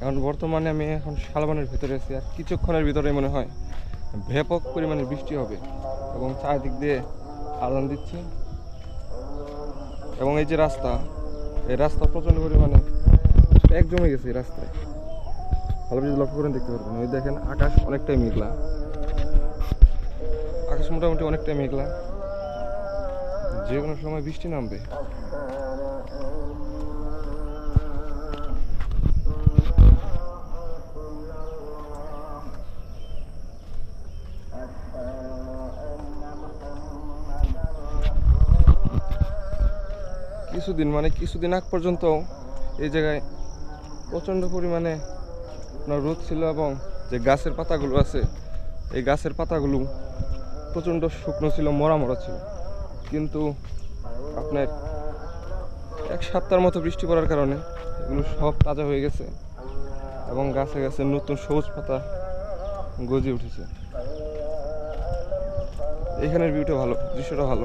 এখন বর্তমানে আমি এখন শালবানের ভিতরে আছি, আর কিছুক্ষণের ভিতরে মনে হয় ব্যাপক পরিমাণে বৃষ্টি হবে এবং চারিদিক দিয়ে আদান দিচ্ছে। এবং এই যে রাস্তা, এই রাস্তা প্রচণ্ড পরিমাণে এক জমে গেছে এই রাস্তায়। ভালো যদি লক্ষ্য করেন দেখতে পারবেন। ওই দেখেন আকাশ অনেকটাই মেঘলা। আকাশ মোটামুটি অনেকটাই মেঘলা। যে কোনো সময় বৃষ্টি নামবে। কিছুদিন মানে কিছুদিন আগ পর্যন্ত এই জায়গায় প্রচণ্ড পরিমাণে আপনার রোদ ছিল এবং যে গাছের পাতাগুলো আছে, এই গাছের পাতাগুলো প্রচণ্ড শুকনো ছিল মরা মরা ছিল। কিন্তু আপনার এক সপ্তাহের মতো বৃষ্টি পড়ার কারণে এগুলো সব তাজা হয়ে গেছে এবং গাছে গাছে নতুন সবুজ পাতা গজে উঠেছে। এখানের ভিউটা ভালো, দৃশ্যটা ভালো।